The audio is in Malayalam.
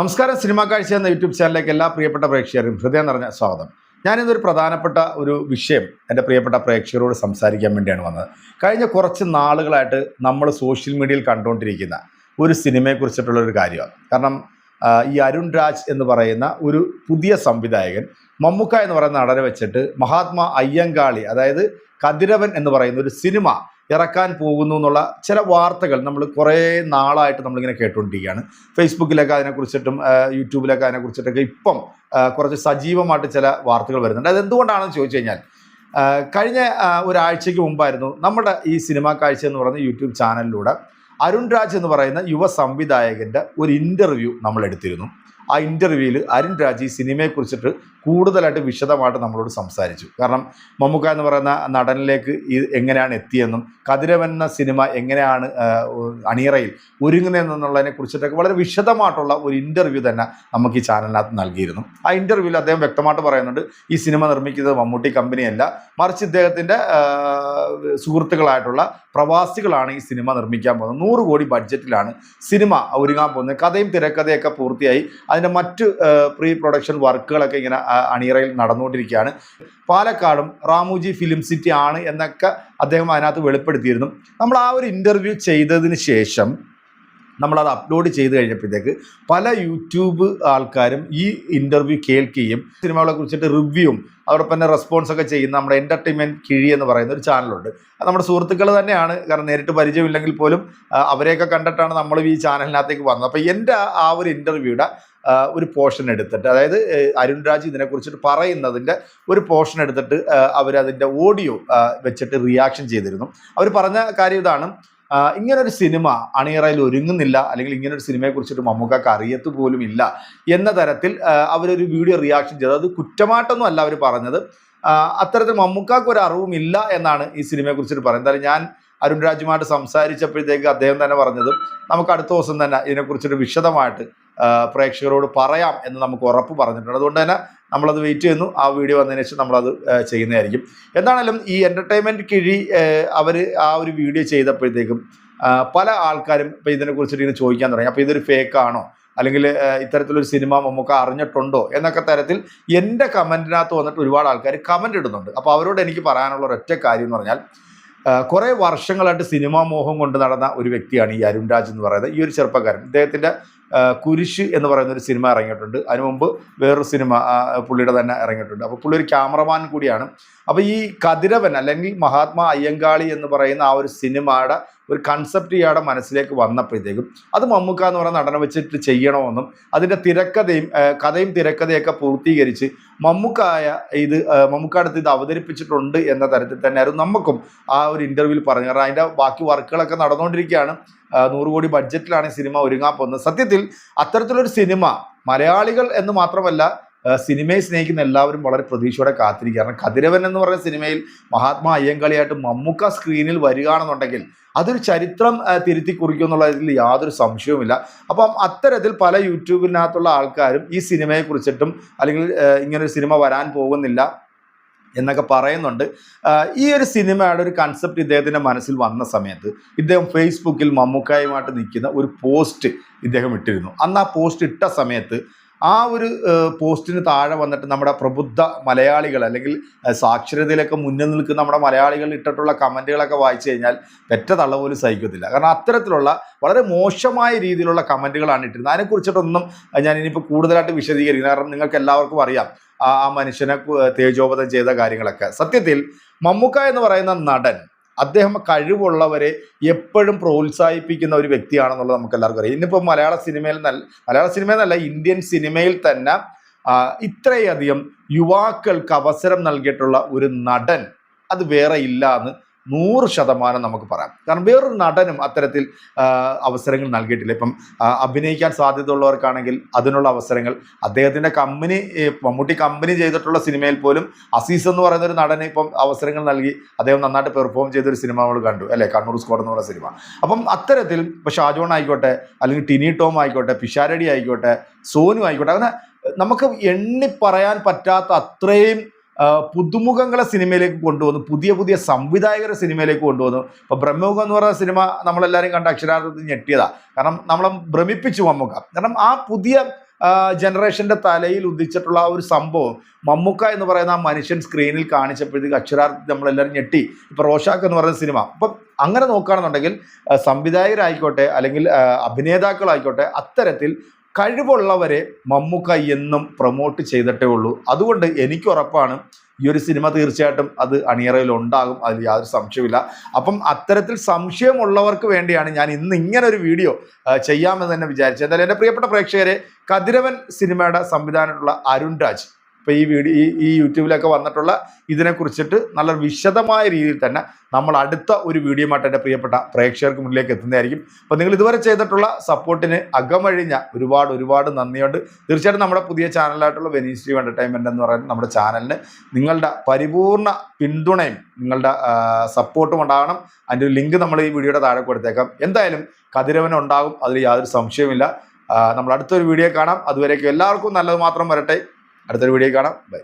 നമസ്കാരം സിനിമാ കാഴ്ച എന്ന യൂട്യൂബ് ചാനലിലേക്ക് എല്ലാ പ്രിയപ്പെട്ട പ്രേക്ഷകരും ഹൃദയം നിറഞ്ഞ സ്വാഗതം. ഞാനിന്നൊരു പ്രധാനപ്പെട്ട ഒരു വിഷയം എന്റെ പ്രിയപ്പെട്ട പ്രേക്ഷകരോട് സംസാരിക്കാൻ വേണ്ടിയാണ് വന്നത്. കഴിഞ്ഞ കുറച്ച് നാളുകളായിട്ട് നമ്മൾ സോഷ്യൽ മീഡിയയിൽ കണ്ടുകൊണ്ടിരിക്കുന്ന ഒരു സിനിമയെക്കുറിച്ചിട്ടുള്ള ഒരു കാര്യമാണ്. കാരണം ഈ അരുൺ രാജ് എന്ന് പറയുന്ന ഒരു പുതിയ സംവിധായകൻ മമ്മുക്ക എന്ന് പറയുന്ന നടനെ വെച്ചിട്ട് മഹാത്മാ അയ്യങ്കാളി അതായത് കതിരവൻ എന്ന് പറയുന്ന ഒരു സിനിമ ഇറക്കാൻ പോകുന്നു എന്നുള്ള ചില വാർത്തകൾ നമ്മൾ കുറേ നാളായിട്ട് നമ്മളിങ്ങനെ കേട്ടുകൊണ്ടിരിക്കുകയാണ്. ഫേസ്ബുക്കിലൊക്കെ അതിനെക്കുറിച്ചിട്ടും യൂട്യൂബിലൊക്കെ അതിനെക്കുറിച്ചിട്ടൊക്കെ ഇപ്പം കുറച്ച് സജീവമായിട്ട് ചില വാർത്തകൾ വരുന്നുണ്ട്. അതെന്തുകൊണ്ടാണെന്ന് ചോദിച്ചു കഴിഞ്ഞാൽ കഴിഞ്ഞ ഒരാഴ്ചയ്ക്ക് മുമ്പായിരുന്നു നമ്മുടെ ഈ സിനിമാ കാഴ്ച എന്ന് പറയുന്ന യൂട്യൂബ് ചാനലിലൂടെ അരുൺ രാജ് എന്ന് പറയുന്ന യുവ സംവിധായകന്റെ ഒരു ഇന്റർവ്യൂ നമ്മൾ എടുത്തിരുന്നു. ആ ഇന്റർവ്യൂവിൽ അരുൺ രാജ് ഈ സിനിമയെക്കുറിച്ചിട്ട് കൂടുതലായിട്ട് വിശദമായിട്ട് നമ്മളോട് സംസാരിച്ചു. കാരണം മമ്മൂക്ക എന്ന് പറയുന്ന നടനിലേക്ക് ഇത് എങ്ങനെയാണ് എത്തിയെന്നും കതിരവൻ എന്ന സിനിമ എങ്ങനെയാണ് അണിയറയിൽ ഒരുങ്ങുന്നതെന്നുള്ളതിനെ കുറിച്ചിട്ടൊക്കെ വളരെ വിശദമായിട്ടുള്ള ഒരു ഇന്റർവ്യൂ തന്നെ നമുക്ക് ഈ ചാനലിനകത്ത് നൽകിയിരുന്നു. ആ ഇന്റർവ്യൂവിൽ അദ്ദേഹം വ്യക്തമായിട്ട് പറയുന്നുണ്ട് ഈ സിനിമ നിർമ്മിക്കുന്നത് മമ്മൂട്ടി കമ്പനിയല്ല മറിച്ച് ഇദ്ദേഹത്തിന്റെ സുഹൃത്തുക്കളായിട്ടുള്ള പ്രവാസികളാണ് ഈ സിനിമ നിർമ്മിക്കാൻ പോകുന്നത്. നൂറ് കോടി ബഡ്ജറ്റിലാണ് സിനിമ ഒരുങ്ങാൻ പോകുന്നത്. കഥയും തിരക്കഥയൊക്കെ പൂർത്തിയായി. അതിന്റെ മറ്റ് പ്രീ പ്രൊഡക്ഷൻ വർക്കുകളൊക്കെ ഇങ്ങനെ അണിയറയിൽ നടന്നുകൊണ്ടിരിക്കുകയാണ്. പാലക്കാടും റാമുജി ഫിലിം സിറ്റി ആണ് എന്നൊക്കെ അദ്ദേഹം അതിനകത്ത് വെളിപ്പെടുത്തിയിരുന്നു. നമ്മൾ ആ ഒരു ഇന്റർവ്യൂ ചെയ്തതിന് ശേഷം നമ്മളത് അപ്ലോഡ് ചെയ്ത് കഴിഞ്ഞപ്പോഴത്തേക്ക് പല യൂട്യൂബ് ആൾക്കാരും ഈ ഇന്റർവ്യൂ കേൾക്കുകയും സിനിമകളെ കുറിച്ചിട്ട് റിവ്യൂവും അതോടൊപ്പം തന്നെ റെസ്പോൺസ് ഒക്കെ ചെയ്യുന്ന നമ്മുടെ എന്റർടൈൻമെന്റ് കിഴി എന്ന് പറയുന്ന ഒരു ചാനലുണ്ട് അത് നമ്മുടെ സുഹൃത്തുക്കൾ തന്നെയാണ്. കാരണം നേരിട്ട് പരിചയമില്ലെങ്കിൽ പോലും അവരെയൊക്കെ കണ്ടിട്ടാണ് നമ്മൾ ഈ ചാനലിനകത്തേക്ക് വന്നത്. അപ്പോൾ എന്റെ ആ ഒരു ഇന്റർവ്യൂയുടെ ഒരു പോർഷൻ എടുത്തിട്ട് അതായത് അരുൺ രാജ് ഇതിനെക്കുറിച്ചിട്ട് പറയുന്നതിന്റെ ഒരു പോർഷൻ എടുത്തിട്ട് അവരതിന്റെ ഓഡിയോ വെച്ചിട്ട് റിയാക്ഷൻ ചെയ്തിരുന്നു. അവർ പറഞ്ഞ കാര്യം ഇതാണ് ഇങ്ങനൊരു സിനിമ അണിയറയിൽ ഒരുങ്ങുന്നില്ല അല്ലെങ്കിൽ ഇങ്ങനൊരു സിനിമയെ കുറിച്ചിട്ട് മമ്മൂക്കാക്ക് അറിയത്ത് പോലും ഇല്ല എന്ന തരത്തിൽ അവരൊരു വീഡിയോ റിയാക്ഷൻ ചെയ്തത് അത് കുറ്റമായിട്ടൊന്നും അല്ല അവർ പറഞ്ഞത്. അത്തരത്തിൽ മമ്മൂക്കാക്ക് ഒരു അറിവും ഇല്ല എന്നാണ് ഈ സിനിമയെ കുറിച്ചിട്ട് പറയുന്നത്. എന്തായാലും ഞാൻ അരുൺ രാജുമായിട്ട് സംസാരിച്ചപ്പോഴത്തേക്ക് അദ്ദേഹം തന്നെ പറഞ്ഞത് നമുക്ക് അടുത്ത ദിവസം തന്നെ ഇതിനെക്കുറിച്ചിട്ട് വിശദമായിട്ട് പ്രേക്ഷകരോട് പറയാം എന്ന് നമുക്ക് ഉറപ്പ് പറഞ്ഞിട്ടുണ്ട്. അതുകൊണ്ട് തന്നെ നമ്മളത് വെയിറ്റ് ചെയ്യുന്നു. ആ വീഡിയോ വന്നതിന് ശേഷം നമ്മളത് ചെയ്യുന്നതായിരിക്കും. എന്താണേലും ഈ എന്റർടൈൻമെന്റ് കിഴി അവർ ആ ഒരു വീഡിയോ ചെയ്തപ്പോഴത്തേക്കും പല ആൾക്കാരും ഇപ്പം ഇതിനെക്കുറിച്ചിട്ട് ഇങ്ങനെ ചോദിക്കാൻ തുടങ്ങി. അപ്പോൾ ഇതൊരു ഫേക്ക് ആണോ? അല്ലെങ്കിൽ ഇത്തരത്തിലൊരു സിനിമ നമുക്ക് അറിഞ്ഞിട്ടുണ്ടോ? എന്നൊക്കെ തരത്തിൽ എന്റെ കമന്റിനകത്ത് വന്നിട്ട് ഒരുപാട് ആൾക്കാർ കമന്റ് ഇടുന്നുണ്ട്. അപ്പോൾ അവരോട് എനിക്ക് പറയാനുള്ള ഒരൊറ്റ കാര്യം എന്ന് പറഞ്ഞാൽ കുറേ വർഷങ്ങളായിട്ട് സിനിമാ മോഹം കൊണ്ട് നടന്ന ഒരു വ്യക്തിയാണ് ഈ അരുൺ രാജ് എന്ന് പറയുന്നത്. ഈ ഒരു ചെറുപ്പക്കാരൻ. ഇദ്ദേഹത്തിന്റെ കുരിശ് എന്ന് പറയുന്ന ഒരു സിനിമ ഇറങ്ങിയിട്ടുണ്ട്. അതിനു മുമ്പ് വേറൊരു സിനിമ പുള്ളിയുടെ തന്നെ ഇറങ്ങിയിട്ടുണ്ട്. അപ്പോൾ പുള്ളി ഒരു ക്യാമറമാൻ കൂടിയാണ്. അപ്പോൾ ഈ കതിരവൻ അല്ലെങ്കിൽ മഹാത്മാ അയ്യങ്കാളി എന്ന് പറയുന്ന ആ ഒരു സിനിമയുടെ ഒരു കൺസെപ്റ്റ് ഇയാളുടെ മനസ്സിലേക്ക് വന്നപ്പോഴത്തേക്കും അത് മമ്മൂക്ക എന്ന് പറയുന്ന നടനെ വെച്ചിട്ട് ചെയ്യണമെന്നും അതിന്റെ തിരക്കഥയും കഥയും തിരക്കഥയൊക്കെ പൂർത്തീകരിച്ച് മമ്മൂക്കായ ഇത് മമ്മൂക്കടുത്ത് ഇത് അവതരിപ്പിച്ചിട്ടുണ്ട് എന്ന തരത്തിൽ തന്നെയായിരുന്നു നമുക്കും ആ ഒരു ഇന്റർവ്യൂവിൽ പറഞ്ഞു. കാരണം അതിന്റെ ബാക്കി വർക്കുകളൊക്കെ നടന്നുകൊണ്ടിരിക്കുകയാണ്. നൂറ് കോടി ബഡ്ജറ്റിലാണ് ഈ സിനിമ ഒരുങ്ങാൻ പോകുന്നത്. സത്യത്തിൽ അത്തരത്തിലൊരു സിനിമ മലയാളികൾ എന്ന് മാത്രമല്ല സിനിമയെ സ്നേഹിക്കുന്ന എല്ലാവരും വളരെ പ്രതീക്ഷയോടെ കാത്തിരിക്കുക കാരണം കതിരവൻ എന്ന് പറയുന്ന സിനിമയിൽ മഹാത്മാ അയ്യങ്കളിയായിട്ട് മമ്മൂക്ക സ്ക്രീനിൽ വരികയാണെന്നുണ്ടെങ്കിൽ അതൊരു ചരിത്രം തിരുത്തി കുറിക്കും എന്നുള്ളതിൽ യാതൊരു സംശയവുമില്ല. അപ്പം അത്തരത്തിൽ പല യൂട്യൂബിനകത്തുള്ള ആൾക്കാരും ഈ സിനിമയെ കുറിച്ചിട്ടും അല്ലെങ്കിൽ ഇങ്ങനൊരു സിനിമ വരാൻ പോകുന്നില്ല എന്നൊക്കെ പറയുന്നുണ്ട്. ഈ ഒരു സിനിമയുടെ ഒരു കൺസെപ്റ്റ് ഇദ്ദേഹത്തിന്റെ മനസ്സിൽ വന്ന സമയത്ത് ഇദ്ദേഹം ഫേസ്ബുക്കിൽ മമ്മൂക്കായുമായിട്ട് നിൽക്കുന്ന ഒരു പോസ്റ്റ് ഇദ്ദേഹം ഇട്ടിരുന്നു. അന്ന് ആ പോസ്റ്റ് ഇട്ട സമയത്ത് ആ ഒരു പോസ്റ്റിന് താഴെ വന്നിട്ട് നമ്മുടെ പ്രബുദ്ധ മലയാളികൾ അല്ലെങ്കിൽ സാക്ഷരതയിലൊക്കെ മുന്നിൽ നിൽക്കുന്ന നമ്മുടെ മലയാളികൾ ഇട്ടിട്ടുള്ള കമന്റുകളൊക്കെ വായിച്ചു കഴിഞ്ഞാൽ പെറ്റ തള്ള പോലും സഹിക്കത്തില്ല. കാരണം അത്തരത്തിലുള്ള വളരെ മോശമായ രീതിയിലുള്ള കമന്റുകളാണ് ഇട്ടിരുന്നത്. അതിനെക്കുറിച്ചിട്ടൊന്നും ഞാൻ ഇനിയിപ്പോൾ കൂടുതലായിട്ട് വിശദീകരിക്കുന്നത് കാരണം നിങ്ങൾക്ക് എല്ലാവർക്കും അറിയാം ആ മനുഷ്യനെ തേജോപതം ചെയ്ത കാര്യങ്ങളൊക്കെ. സത്യത്തിൽ മമ്മൂക്ക എന്ന് പറയുന്ന നടൻ അദ്ദേഹം കഴിവുള്ളവരെ എപ്പോഴും പ്രോത്സാഹിപ്പിക്കുന്ന ഒരു വ്യക്തിയാണെന്നുള്ളത് നമുക്ക് എല്ലാവർക്കും അറിയാം. ഇന്നിപ്പോൾ മലയാള സിനിമയിൽ നല്ല മലയാള സിനിമ എന്നല്ല ഇന്ത്യൻ സിനിമയിൽ തന്നെ ഇത്രയധികം യുവാക്കൾക്ക് അവസരം നൽകിയിട്ടുള്ള ഒരു നടൻ അത് വേറെ ഇല്ല എന്ന് നൂറ് ശതമാനം നമുക്ക് പറയാം. കാരണം വേറൊരു നടനും അത്തരത്തിൽ അവസരങ്ങൾ നൽകിയിട്ടില്ല. ഇപ്പം അഭിനയിക്കാൻ സാധ്യതയുള്ളവർക്കാണെങ്കിൽ അതിനുള്ള അവസരങ്ങൾ അദ്ദേഹത്തിന്റെ കമ്പനി മമ്മൂട്ടി കമ്പനി ചെയ്തിട്ടുള്ള സിനിമയിൽ പോലും അസീസ് എന്ന് പറയുന്ന ഒരു നടന് ഇപ്പം അവസരങ്ങൾ നൽകി അദ്ദേഹം നന്നായിട്ട് പെർഫോം ചെയ്തൊരു സിനിമ നമ്മൾ കണ്ടു അല്ലേ? കണ്ണൂർ സ്ക്വാഡ് എന്ന് പറയുന്ന സിനിമ. അപ്പം അത്തരത്തിൽ ഇപ്പോൾ ഷാജോൺ ആയിക്കോട്ടെ അല്ലെങ്കിൽ ടിനി ടോം ആയിക്കോട്ടെ പിഷാരടി ആയിക്കോട്ടെ സോനു ആയിക്കോട്ടെ അങ്ങനെ നമുക്ക് എണ്ണി പറയാൻ പറ്റാത്ത അത്രയും പുതുമുഖങ്ങളെ സിനിമയിലേക്ക് കൊണ്ടുവന്നു പുതിയ പുതിയ സംവിധായകരെ സിനിമയിലേക്ക് കൊണ്ടുവന്നു. ഇപ്പോൾ ബ്രഹ്മമുഖം എന്ന് പറയുന്ന സിനിമ നമ്മളെല്ലാവരും കണ്ട അക്ഷരാർത്ഥത്തിൽ ഞെട്ടിയതാണ് കാരണം നമ്മളെ ഭ്രമിപ്പിച്ചു മമ്മൂക്ക. കാരണം ആ പുതിയ ജനറേഷന്റെ തലയിൽ ഉദിച്ചിട്ടുള്ള ആ ഒരു സംഭവം മമ്മൂക്ക എന്ന് പറയുന്ന ആ മനുഷ്യൻ സ്ക്രീനിൽ കാണിച്ചപ്പോഴത്തേക്ക് അക്ഷരാർത്ഥത്തിൽ നമ്മളെല്ലാവരും ഞെട്ടി. ഇപ്പോൾ റോഷാക്ക് എന്ന് പറയുന്ന സിനിമ. അപ്പം അങ്ങനെ നോക്കുകയാണെന്നുണ്ടെങ്കിൽ സംവിധായകരായിക്കോട്ടെ അല്ലെങ്കിൽ അഭിനേതാക്കളായിക്കോട്ടെ അത്തരത്തിൽ കഴിവുള്ളവരെ മമ്മൂക്ക എന്നും പ്രൊമോട്ട് ചെയ്തിട്ടേ ഉള്ളൂ. അതുകൊണ്ട് എനിക്ക് ഉറപ്പാണ് ഈ ഒരു സിനിമ തീർച്ചയായിട്ടും അത് അണിയറയിൽ ഉണ്ടാകും. അതിൽ യാതൊരു സംശയമില്ല അപ്പം അത്തരത്തിൽ സംശയമുള്ളവർക്ക് വേണ്ടിയാണ് ഞാൻ ഇന്ന് ഇങ്ങനെ ഒരു വീഡിയോ ചെയ്യാമെന്ന് തന്നെ വിചാരിച്ചത്. എന്തായാലും എന്റെ പ്രിയപ്പെട്ട പ്രേക്ഷകരെ കതിരവൻ സിനിമയുടെ സംവിധാനമായിട്ടുള്ള അരുൺ രാജ്. ഇപ്പോൾ ഈ വീഡിയോ ഈ ഈ യൂട്യൂബിലൊക്കെ വന്നിട്ടുള്ള ഇതിനെക്കുറിച്ചിട്ട് നല്ല വിശദമായ രീതിയിൽ തന്നെ നമ്മൾ അടുത്ത ഒരു വീഡിയോമായിട്ട് എന്റെ പ്രിയപ്പെട്ട പ്രേക്ഷകർക്ക് മുന്നിലേക്ക് എത്തുന്നതായിരിക്കും. അപ്പോൾ നിങ്ങൾ ഇതുവരെ ചെയ്തിട്ടുള്ള സപ്പോർട്ടിന് അകമഴിഞ്ഞ ഒരുപാട് ഒരുപാട് നന്ദിയുണ്ട്. തീർച്ചയായിട്ടും നമ്മുടെ പുതിയ ചാനലായിട്ടുള്ള വെനീസ് ടീവ് എന്റർടൈൻമെന്റ് എന്ന് പറയുന്നത് നമ്മുടെ ചാനലിന് നിങ്ങളുടെ പരിപൂർണ പിന്തുണയും നിങ്ങളുടെ സപ്പോർട്ടും ഉണ്ടാകണം. അതിന്റെ ഒരു ലിങ്ക് നമ്മൾ ഈ വീഡിയോയുടെ താഴെ കൊടുത്തേക്കാം. എന്തായാലും കതിരവൻ ഉണ്ടാകും അതിൽ യാതൊരു സംശയവുമില്ല. നമ്മൾ അടുത്തൊരു വീഡിയോ കാണാം. അതുവരേക്കും എല്ലാവർക്കും നല്ലത് മാത്രം വരട്ടെ. അടുത്തൊരു വീഡിയോ കാണാം. ബൈ.